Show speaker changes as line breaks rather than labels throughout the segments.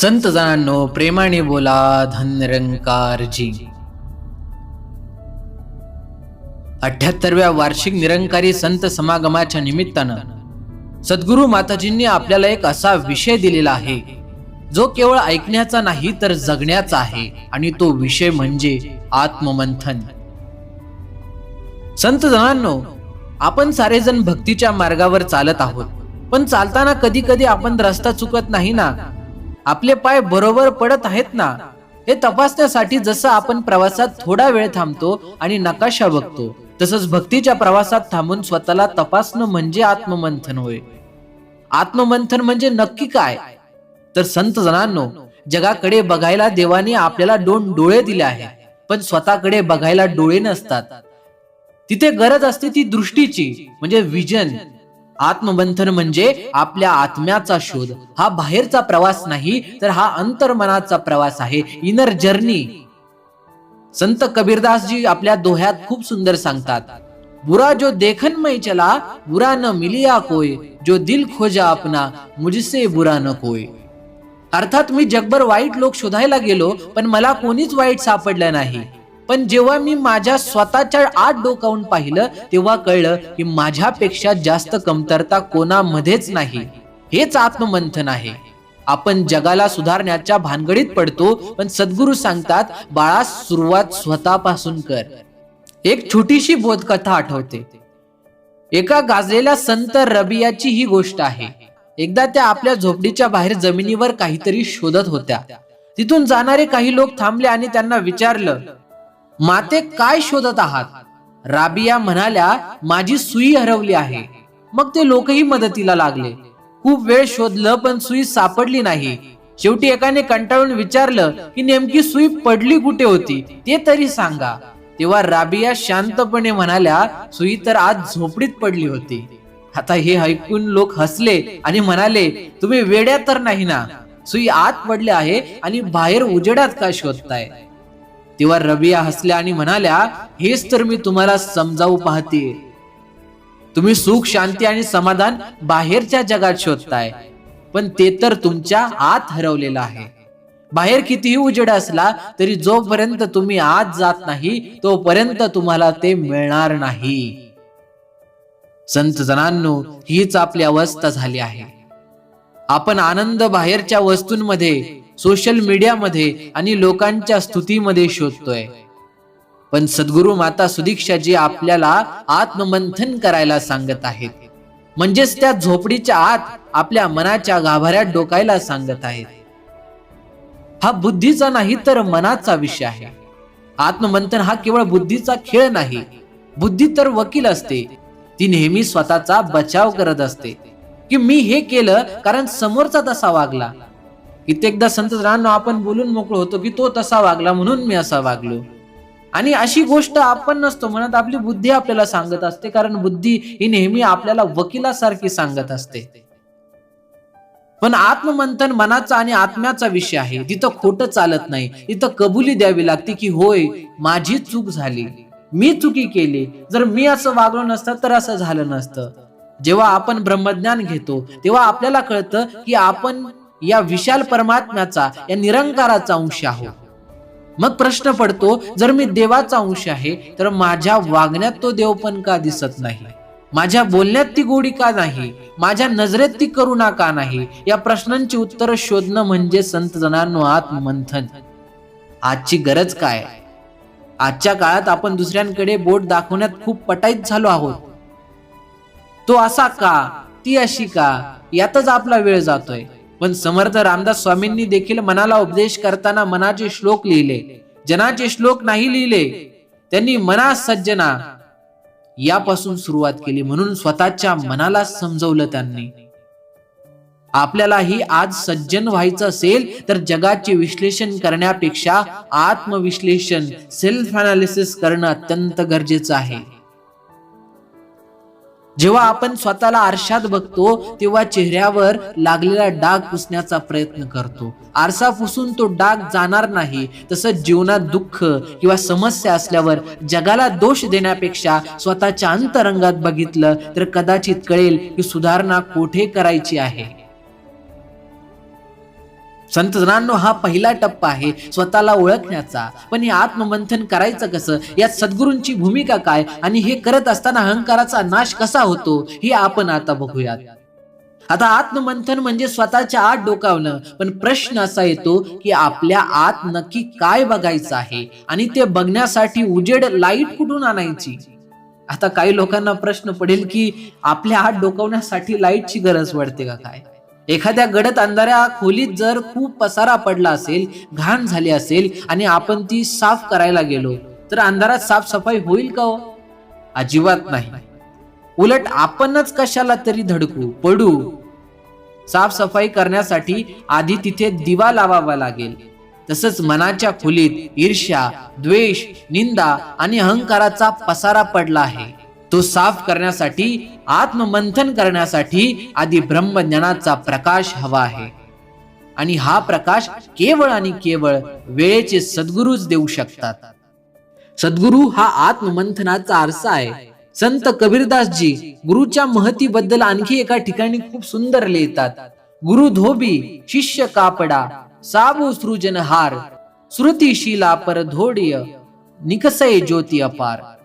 संत जणांनो प्रेमाने बोला धनरंकारजी. अठ्याहत्तरव्या वार्षिक निरंकारी संत समागमाच्या निमित्तानं सद्गुरु माताजींनी आपल्याला एक असा विषय दिलेला आहे जो केवळ ऐकण्याचा नाही तर जगण्याचा आहे आणि तो विषय म्हणजे आत्ममंथन. संत जणांनो आपण सारेजण भक्तीच्या मार्गावर चालत आहोत पण चालताना कधी कधी आपण रस्ता चुकत नाही ना? आपले पाय बरोबर पडत आहेत ना? हे तपासण्यासाठी जसं आपण प्रवासात थोडा वेळ थांबतो आणि नकाशा बघतो तसंच भक्तीच्या प्रवासात थांबून स्वतःला तपासणं म्हणजे आत्ममंथन होय. आत्ममंथन म्हणजे नक्की काय? तर संत जणांनो जगाकडे बघायला देवाने आपल्याला दोन डोळे दिले आहे पण स्वतःकडे बघायला डोळे नसतात. तिथे गरज असते ती दृष्टीची म्हणजे विजन. आत्ममंथन म्हणजे आपल्या आत्म्याचा शोध. हा बाहेरचा प्रवास नाही तर हा अंतर्मनाचा प्रवास आहे. इनर जर्नी संत कबीरदास जी आपल्या दोह्यात खूप सुंदर सांगतात. बुरा जो देखन मै चला बुरा न मिलिया कोय. जो दिल खोजा अपना मुझसे बुरा न कोय. अर्थात मी जगभर वाईट लोक शोधायला गेलो पण मला कोणीच वाईट सापडलं नाही. पण जेव्हा मी माझ्या स्वतःच्या आत डोकावून पाहिलं तेव्हा कळलं की माझ्यापेक्षा जास्त कमतरता कोणामध्येच नाही. हेच आत्ममंथन आहे. आपण जगाला सुधारण्याच्या भानगडीत पडतो पण सद्गुरू सांगतात बाळा सुरुवात स्वतःपासून कर. एक छोटीशी बोधकथा आठवते. एका गाजलेल्या संत रबियाची ही गोष्ट आहे. एकदा त्या आपल्या झोपडीच्या बाहेर जमिनीवर काहीतरी शोधत होत्या. तिथून जाणारे काही लोक थांबले आणि त्यांना विचारलं माते काय शोधत आहात? राबिया म्हणाल्या माझी सुई हरवली आहे. मग ते लोकही मदतीला लागले. खूप वेळ शोधलं पण सुई सापडली नाही. शेवटी एकाने कंटाळून विचारलं की नेमकी सुई पडली कुठे होती? ते तरी सांगा. तेव्हा राबिया शांतपणे म्हणाल्या सुई तर आज झोपडीत पडली होती. आता हे ऐकून लोक हसले आणि म्हणाले तुम्ही वेड्या तर नाही ना? सुई आत पडले आहे आणि बाहेर उजेडात का शोधताय? तेव्हा रबिया हसल्या आणि म्हणाल्या हेच तर मी तुम्हाला समजावू पाहते. तुम्ही सुख शांती आणि समाधान बाहेरच्या जगात शोधताय पण ते तर तुमच्या आत हरवलेलं आहे. बाहेर कितीही उजेड असला तरी जोपर्यंत तुम्ही आत जात नाही तोपर्यंत तुम्हाला ते मिळणार नाही. संत जणांनो हीच आपली अवस्था झाली आहे. आपण आनंद बाहेरच्या वस्तूंमध्ये सोशल मीडियामध्ये आणि लोकांच्या स्तुतीमध्ये शोधतोय. पण सद्गुरु माता सुदीक्षाजी आपल्याला आत्ममंथन करायला सांगत आहेत. म्हणजेच त्या झोपडीच्या आत आपल्या मनाच्या गाभाऱ्यात डोकायला सांगत आहेत. हा बुद्धीचा नाही तर मनाचा विषय आहे. आत्ममंथन हा केवळ बुद्धीचा खेळ नाही. बुद्धी तर वकील असते. ती नेहमी स्वतःचा बचाव करत असते. की मी हे केलं कारण समोरचा तसा वागला. कित्येकदा संत आपण बोलून मोकळो होतो की तो तसा वागला म्हणून मी असा वागलो. आणि अशी गोष्ट आपण नसतो म्हणत आपली बुद्धी आपल्याला सांगत असते कारण बुद्धी ही नेहमी आपल्याला वकिलासारखी सांगत असते. पण आत्ममंथन मनाचा आणि आत्म्याचा विषय आहे. तिथं खोटं चालत नाही तिथं कबुली द्यावी लागते की होय माझी चूक झाली. मी चुकी केली. जर मी असं वागलो नसतं तर असं झालं नसतं. जेव्हा आपण ब्रह्मज्ञान घेतो तेव्हा आपल्याला कळतं की आपण या विशाल परमात्म्याचा या निरंकाराचा अंश आहो. मग प्रश्न पडतो जर मी देवाचा अंश आहे तर माझ्या वागण्यात तो देवपण का दिसत नाही? माझ्या बोलण्यात ती गोडी का नाही? माझ्या नजरेत ती करुणा का नाही? या प्रश्नांची उत्तर शोधणं म्हणजे संत जणांनो आत्ममंथन आजची गरज काय? आजच्या काळात आपण दुसऱ्यांकडे बोट दाखवण्यात खूप पटाईत झालो आहोत. तो असा का? ती अशी का? यातच आपला वेळ जातोय. पण समर्थ रामदास स्वामींनी देखील मनाला उपदेश करताना मनाचे श्लोक लिहिले. जनाचे श्लोक नाही लिहिले. त्यांनी मना सज्जना यापासून सुरुवात केली म्हणून स्वतःच्या मनाला समजवलं त्यांनी. आपल्यालाही आज सज्जन व्हायचं असेल तर जगाचे विश्लेषण करण्यापेक्षा आत्मविश्लेषण सेल्फ अनालिसिस करणं अत्यंत गरजेचं आहे. जेव्हा आपण स्वतःला आरशात बघतो तेव्हा चेहऱ्यावर लागलेला डाग पुसण्याचा प्रयत्न करतो. आरसा पुसून तो डाग जाणार नाही. तसंच जीवनात दुःख किंवा समस्या असल्यावर जगाला दोष देण्यापेक्षा स्वतःच्या अंतरंगात बघितलं तर कदाचित कळेल की सुधारणा कोठे करायची आहे. संत जनांनो हा पहिला टप्पा आहे स्वतःला ओळखण्याचा. पण हे आत्ममंथन करायचं कसं? यात सद्गुरूंची भूमिका काय? आणि हे करत असताना अहंकाराचा नाश कसा होतो? हे आपण आता बघूयात. आता आत्ममंथन म्हणजे स्वतःच्या आत डोकावणं. पण प्रश्न असा येतो की आपल्या आत नक्की काय बघायचं आहे? आणि ते बघण्यासाठी उजेड लाइट कुठून आणायची? आता काही लोकांना प्रश्न पडेल की आपल्या आत डोकावण्यासाठी लाईटची गरज पडते का काय? एखाद्या गडत अंधाऱ्या खोलीत जर खूप पसारा पडला असेल घाण झाली असेल आणि आपण ती साफ करायला गेलो तर अंधारात साफसफाई होईल का हो? अजिबात नाही. उलट आपणच कशाला तरी धडकू पडू. साफसफाई करण्यासाठी आधी तिथे दिवा लावावा लागेल. तसंच मनाच्या खोलीत ईर्ष्या द्वेष निंदा आणि अहंकाराचा पसारा पडला आहे. तो साफ करण्यासाठी आत्ममंथन करण्यासाठी आधी ब्रह्मज्ञानाचा प्रकाश हवा आहे. आणि हा प्रकाश केवळ आणि केवळ वेळेचे सद्गुरूच देऊ शकतात. सद्गुरू हा आत्ममंथनाचा आरसा आहे. संत कबीरदासजी गुरुच्या महतीबद्दल आणखी एका ठिकाणी खूप सुंदर लिहितात. गुरु धोबी शिष्य कापडा साबू सृजनहार श्रुतीशिला परधोडीय निकसय ज्योती अपार.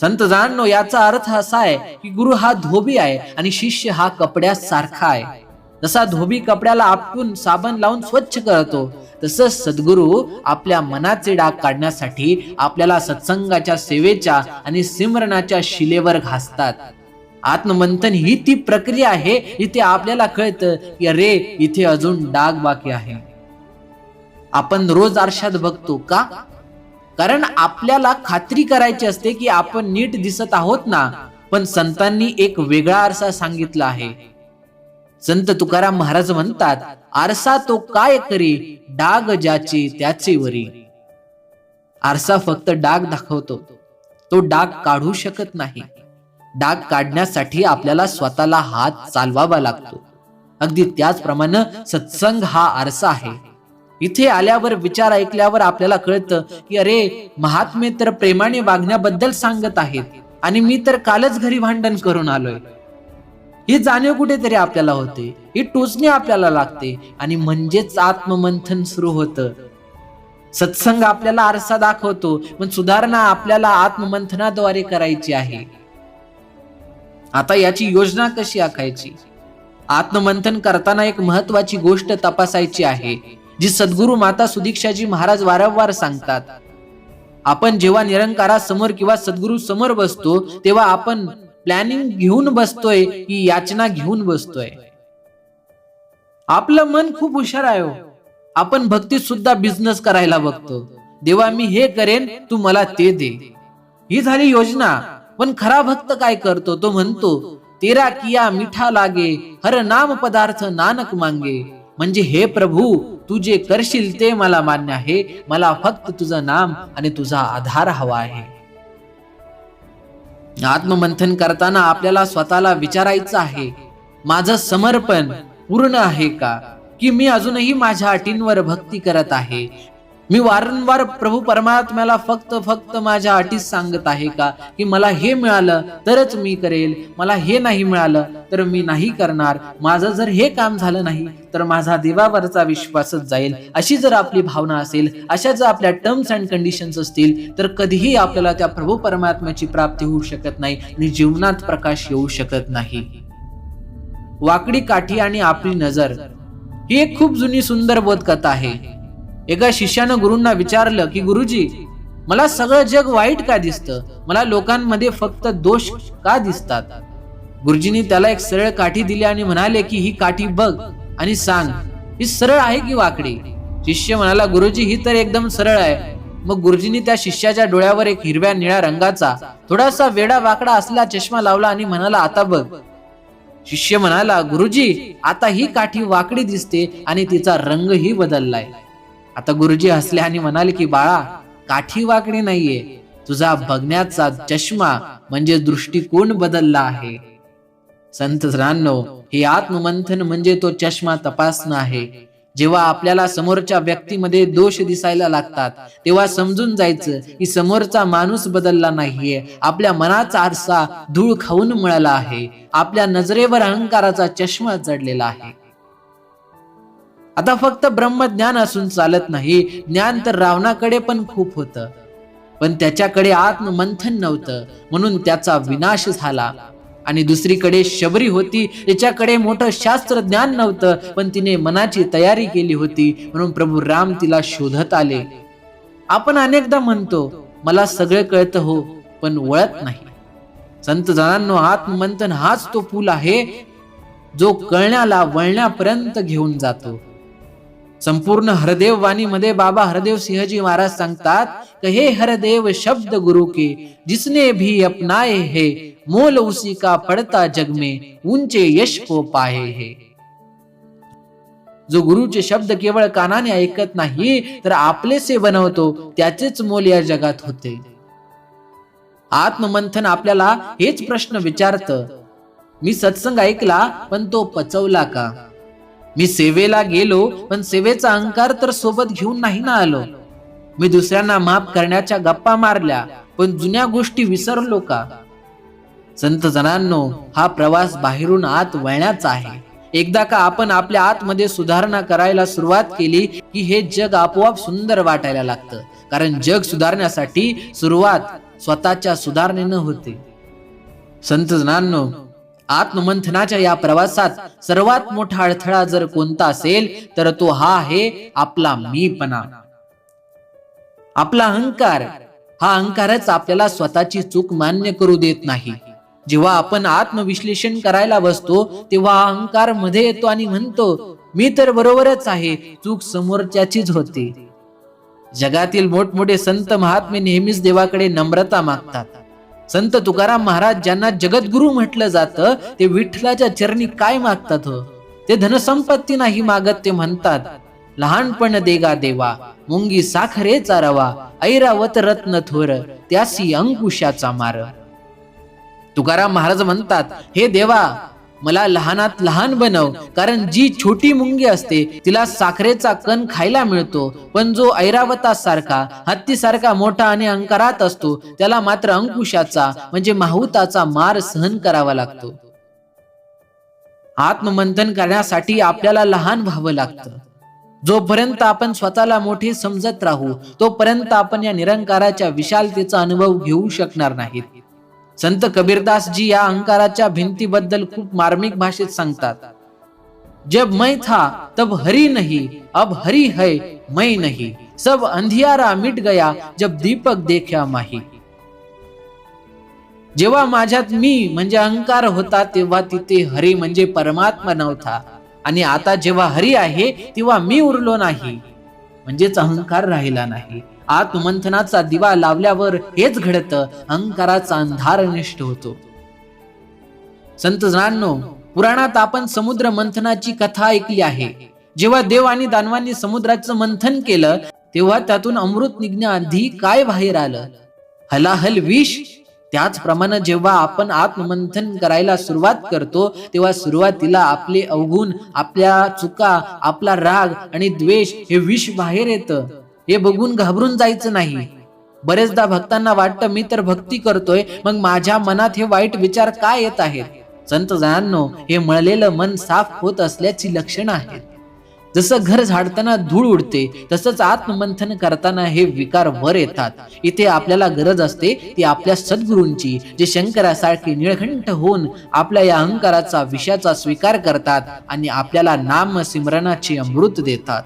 संत जाणनो याचा अर्थ असा आहे की गुरु हा धोबी आहे आणि शिष्य हा कपड्यासारखा आहे. जसा धोबी कपड्याला आपटून साबण लावून स्वच्छ करतो तसंच सद्गुरू आपल्या मनाचे डाग काढण्यासाठी आपल्याला सत्संगाच्या सेवेच्या आणि सिमरणाच्या शिलेवर घासतात. आत्ममंथन ही ती प्रक्रिया आहे इथे आपल्याला कळतं की अरे इथे अजून डाग बाकी आहे. आपण रोज आरशात बघतो का? कारण आपल्याला खात्री करायची असते की आपण नीट दिसत आहोत ना पण संतांनी एक वेगळा आरसा सांगितला आहे. संत तुकाराम महाराज म्हणतात आरसा तो काय करी? डाग ज्याचे त्याचे वरी. आरसा फक्त डाग दाखवतो. तो डाग काढू शकत नाही. डाग काढण्यासाठी आपल्याला स्वतःला हात चालवावा लागतो. अगदी त्याचप्रमाणे सत्संग हा आरसा आहे. इथे आल्यावर विचार ऐकल्यावर आपल्याला कळतं की अरे महात्मे तर प्रेमाने वागण्याबद्दल सांगत आहेत आणि मी तर कालच घरी भांडण करून आलोय. ही जाणीव कुठेतरी आपल्याला होते. ही टोचणी आपल्याला लागते आणि म्हणजेच आत्ममंथन सुरू होतं. सत्संग आपल्याला आरसा दाखवतो पण सुधारणा आपल्याला आत्ममंथनाद्वारे करायची आहे. आता याची योजना कशी आखायची? आत्ममंथन करताना एक महत्वाची गोष्ट तपासायची आहे. जी सद्गुरू माता सुदीक्षाजी महाराज वारंवार सांगतात आपण जेव्हा निरंकारासमोर किंवा सद्गुरू समोर बसतो तेव्हा आपण प्लॅनिंग घेऊन बसतोय की याचना घेऊन बसतोय. आपलं मन खूप हुशार आहे हो. आपण भक्तीत सुद्धा बिझनेस करायला बघतो. देवा मी हे करेन तू मला ते दे. ही झाली योजना. पण खरा भक्त काय करतो? तो म्हणतो तेरा किया मिठा लागे हर नाम पदार्थ नानक मांगे. म्हणजे हे प्रभू तू जे करशील ते मला मान्य आहे. मला फक्त तुझं नाम आणि तुझा आधार हवा आहे. आत्ममंथन करताना आपल्याला स्वतःला विचारायचं आहे माझं समर्पण पूर्ण आहे का? की मी अजूनही माझ्या अटींवर भक्ती करत आहे? मी वारंवार प्रभू परमात्म्याला फक्त फक्त माझ्या अटीच सांगत आहे का? की मला हे मिळालं तरच मी करेल. मला हे नाही मिळालं तर मी नाही करणार. माझं जर हे काम झालं नाही तर माझा देवावरचा विश्वासच जाईल. अशी जर आपली भावना असेल अशा जर आपल्या टर्म्स अँड कंडिशन्स असतील तर कधीही आपल्याला त्या प्रभू परमात्म्याची प्राप्ती होऊ शकत नाही आणि जीवनात प्रकाश येऊ शकत नाही. वाकडी काठी आणि आपली नजर ही एक खूप जुनी सुंदर बोधकथा आहे. एका शिष्यानं गुरूंना विचारलं की गुरुजी मला सगळं जग वाईट का दिसतं? मला लोकांमध्ये फक्त दोष का दिसतात? गुरुजींनी त्याला एक सरळ काठी दिली आणि म्हणाले की ही काठी बघ आणि सांग. ही सरळ आहे की वाकडी? शिष्य म्हणाला गुरुजी ही तर एकदम सरळ आहे. मग गुरुजींनी त्या शिष्याच्या डोळ्यावर एक हिरव्या निळ्या रंगाचा थोडासा वेडा वाकडा असला चष्मा लावला आणि म्हणाला आता बघ. शिष्य म्हणाला गुरुजी आता ही काठी वाकडी दिसते आणि तिचा रंगही बदललाय. आता गुरुजी हसले आणि म्हणाले की बाळा काठी वाकडी नाहीये. तुझा बघण्याचा चष्मा म्हणजे दृष्टिकोन बदलला आहे. संत रानो हे आत्ममंथन म्हणजे तो चष्मा तपासणं आहे. जेव्हा आपल्याला समोरच्या व्यक्तीमध्ये दोष दिसायला लागतात तेव्हा समजून जायचं की समोरचा माणूस बदलला नाहीये. आपल्या मनाचा आरसा धूळ खाऊन मिळाला आहे. आपल्या नजरेवर अहंकाराचा चष्मा चढलेला आहे. आता फक्त ब्रह्मज्ञान असून चालत नाही. ज्ञान तर रावणाकडे पण खूप होतं. पण त्याच्याकडे आत्ममंथन नव्हतं. म्हणून त्याचा विनाश झाला. आणि दुसरीकडे शबरी होती. तिच्याकडे मोठं शास्त्र ज्ञान नव्हतं. पण तिने मनाची तयारी केली होती. म्हणून प्रभू राम तिला शोधत आले. आपण अनेकदा म्हणतो मला सगळं कळतं हो पण वळत नाही. संत जणांनो आत्ममंथन हाच तो पूल आहे जो कळण्याला वळण्यापर्यंत घेऊन जातो. संपूर्ण हरदेव वाणीमध्ये बाबा हरदेव सिंहजी महाराज सांगतात हे हरदेव शब्द गुरु के जिसने भी अपनाए है मोल उसी का पड़ता जग में उंचे यश को पाए है. जो गुरुचे शब्द केवळ कानाने ऐकत नाही तर आपलेसे बनवतो त्याचेच मोल या जगात होते. आत्ममंथन आपल्याला हेच प्रश्न विचारत मी सत्संग ऐकला पण तो पचवला का? मी सेवेला गेलो पण सेवेचा अहंकार तर सोबत घेऊन नाही ना आलो. मी दुसऱ्यांना माफ करण्याच्या गप्पा मारल्या पण जुन्या गोष्टी विसरलो का? संत जनांनो हा प्रवास बाहेरून आत वळण्याचा आहे. एकदा का आपण आपल्या आतमध्ये सुधारणा करायला सुरुवात केली की हे जग आपोआप सुंदर वाटायला लागतं. कारण जग सुधारण्यासाठी सुरुवात स्वतःच्या सुधारणेनं होते. संत जनांनो आत्ममंथनाच्या या प्रवासात सर्वात मोठा अडथळा जर कोणता असेल तर तो हा आहे आपला मीपणा. आपला अहंकार. हा अहंकारच आपल्याला स्वतःची चूक मान्य करू देत नाही. जेव्हा आपण आत्मविश्लेषण करायला बसतो तेव्हा अहंकारमध्ये येतो आणि म्हणतो मी तर बरोबरच आहे चूक समोरच्याचीच होते. जगातील मोठमोठे संत महात्मे नेहमीच देवाकडे नम्रता मागतात. संत तुकाराम महाराज ज्यांना जगद्गुरु म्हटलं जातं ते विठ्ठलाच्या चरणी काय मागतात हो? ते धनसंपत्ती नाही मागत ते म्हणतात लहानपण देगा देवा मुंगी साखरेचा रवा ऐरावत रत्न थोर त्यासी अंकुशाचा मार. तुकाराम महाराज म्हणतात हे देवा मला लहानात लहान बनव कारण जी छोटी मुंगी असते तिला साखरेचा कण खायला मिळतो. पण जो ऐरावता सारखा मोठा आणि अंकारात असतो त्याला मात्र अंकुशाचा म्हणजे माहुताचा मार सहन करावा लागतो. आत्ममंथन करण्यासाठी आपल्याला लहान व्हावं लागतं. जोपर्यंत आपण स्वतःला मोठे समजत राहू तोपर्यंत आपण या निरंकाराच्या विशालतेचा अनुभव घेऊ शकणार नाहीत. संत कबीरदास जी या अहंकाराच्या भिंतीबद्दल खूप मार्मिक भाषेत सांगतात. जब मैं था तब हरी नहीं अब हरी है मैं नहीं. सब अंधियारा मिट गया जब दीपक देखा माही. जेव्हा माझ्यात मी म्हणजे अहंकार होता तेव्हा तिथे हरी म्हणजे परमात्मा नव्हता. आणि आता जेव्हा हरी आहे तेव्हा मी उरलो नाही. म्हणजेच अहंकार राहिला नाही. आत्ममंथनाचा दिवा लावल्यावर हेच घडत. अहंकाराचा अंधार निष्ठ होतो. संत जणांनो पुराणात आपण समुद्र मंथनाची कथा ऐकली आहे. जेव्हा देव आणि दानवांनी समुद्राचं मंथन केलं तेव्हा त्यातून अमृत निघण्याआधी काय बाहेर आलं? हलाहल विष? त्याचप्रमाणे जेव्हा आपण आत्ममंथन करायला सुरुवात करतो तेव्हा सुरुवातीला आपले अवगुण आपल्या चुका आपला राग आणि द्वेष हे विष बाहेर येतं. हे बघून घाबरून जायचं नाही. बरेचदा भक्तांना वाटतं मी तर भक्ती करतोय मग माझ्या मनात हे वाईट विचार काय येत आहेत? संत जणांनो हे मळलेलं मन साफ होत असल्याची लक्षणं आहेत. जसं घर झाडताना धूळ उडते तसंच आत्ममंथन करताना हे विकार वर येतात. इथे आपल्याला गरज असते ती आपल्या सद्गुरूंची जे शंकरासारखे निळखंठ होऊन आपल्या या अहंकाराचा विषयाचा स्वीकार करतात आणि आपल्याला नाम सिमरणाची अमृत देतात.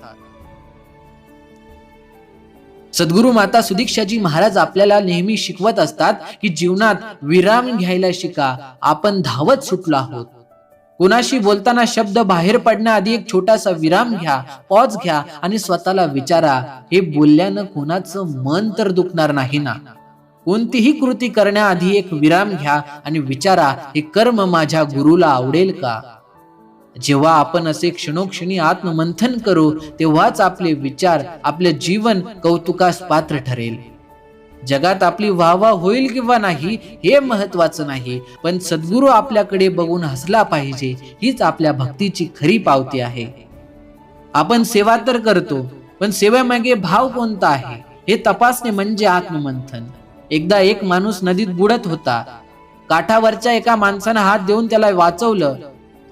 सद्गुरु माता सुदीक्षाजी महाराज आपल्याला नेहमी शिकवत असतात की जीवनात विराम घ्यायला शिका आपण धावत सुटलो आहोत. कोणाशी बोलताना शब्द बाहेर पडण्याआधी एक छोटासा विराम घ्या पॉज घ्या आणि स्वतःला विचारा हे बोलल्यानं कोणाचं मन तर दुखणार नाही ना. कोणतीही कृती करण्याआधी एक विराम घ्या आणि विचारा हे कर्म माझ्या गुरुला आवडेल का? जेव्हा आपण असे क्षणोक्षणी आत्ममंथन करू तेव्हाच आपले विचार आपले जीवन कौतुकास पात्र ठरेल. जगात आपली वाहवा होईल किंवा नाही हे महत्वाचं नाही पण सद्गुरू आपल्याकडे बघून हसला पाहिजे हीच आपल्या भक्तीची खरी पावती आहे. आपण सेवा तर करतो पण सेवेमागे भाव कोणता आहे हे तपासणे म्हणजे आत्ममंथन. एकदा एक माणूस नदीत बुडत होता. काठावरच्या एका माणसानं हात देऊन त्याला वाचवलं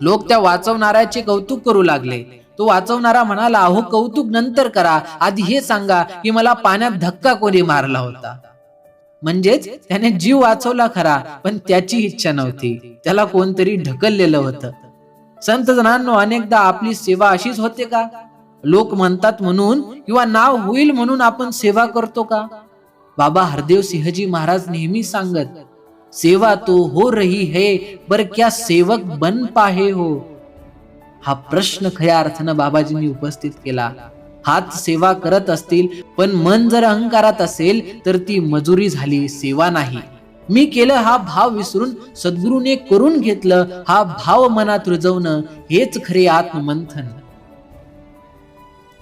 लोक त्या वाचवणाऱ्याचे कौतुक करू लागले. तो वाचवणारा म्हणाला अहो कौतुक नंतर करा. आधी हे सांगा की मला पाण्यात धक्का कोणी मारला होता. म्हणजेच त्याने जीव वाचवला खरा पण त्याची इच्छा नव्हती. त्याला कोणतरी ढकललेलं होतं. संत जणांनो अनेकदा आपली सेवा अशीच होते का? लोक म्हणतात म्हणून किंवा नाव होईल म्हणून आपण सेवा करतो का? बाबा हरदेव सिंहजी महाराज नेहमी सांगत सेवा तो हो रही है पर क्या सेवक बन पाहे हो? हा प्रश्न खऱ्या अर्थानं बाबाजींनी उपस्थित केला. हात सेवा करत असतील पण मन जर अहंकारात असेल तर ती मजुरी झाली सेवा नाही. मी केलं हा भाव विसरून सद्गुरूने करून घेतलं हा भाव मनात रुजवणं हेच खरे आत्ममंथन.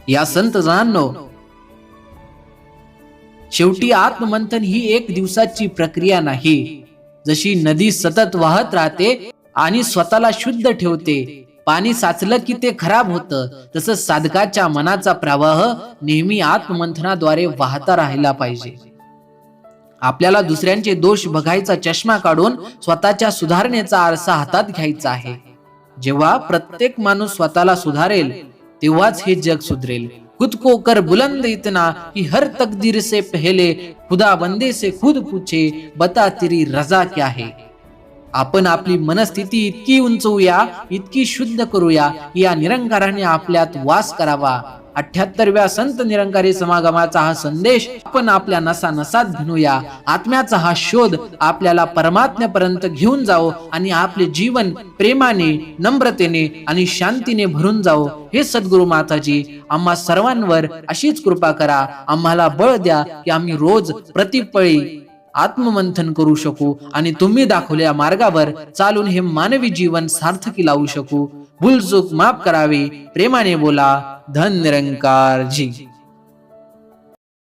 या संत जणांनो शेवटी आत्ममंथन ही एक दिवसाची प्रक्रिया नाही. जशी नदी सतत वाहत राहते आणि स्वतःला शुद्ध ठेवते. पाणी साचलं की ते खराब होतं. तसं साधकाच्या मनाचा प्रवाह नेहमी आत्ममंथनाद्वारे वाहता राहिला पाहिजे. आपल्याला दुसऱ्यांचे दोष बघायचा चष्मा काढून स्वतःच्या सुधारणेचा आरसा हातात घ्यायचा आहे. जेव्हा प्रत्येक माणूस स्वतःला सुधारेल तेव्हाच हे जग सुधरेल. खुद को कर बुलंद इतना कि हर तकदीर से पहले खुदा बंदे से खुद पूछे बता तेरी रजा क्या है? आपण आपली मनस्थिती इतकी उंचवूया इतकी शुद्ध करूया या निरंकाराने आपल्यात वास करावा. अठ्याहत्तरव्या संत निरंकारी समागमाचा हा संदेश आपण आपल्या नसा नसात घेऊया आत्म्याचा हा शोध आपल्याला परमात्म्यापर्यंत घेऊन जाओ आणि आपले जीवन प्रेमाने नम्रतेने आणि शांतीने भरून जाओ हे सद्गुरु माताजी आम्हा सर्वांवर अशीच कृपा करा. आम्हाला बळ द्या की आम्ही रोज प्रतिपळी आत्ममंथन करू शकू आणि तुम्ही दाखवलेल्या मार्गावर चालून हे मानवी जीवन सार्थकी लावू शकू. भूलचूक माफ करावी. प्रेमाने बोला धन निरंकार जी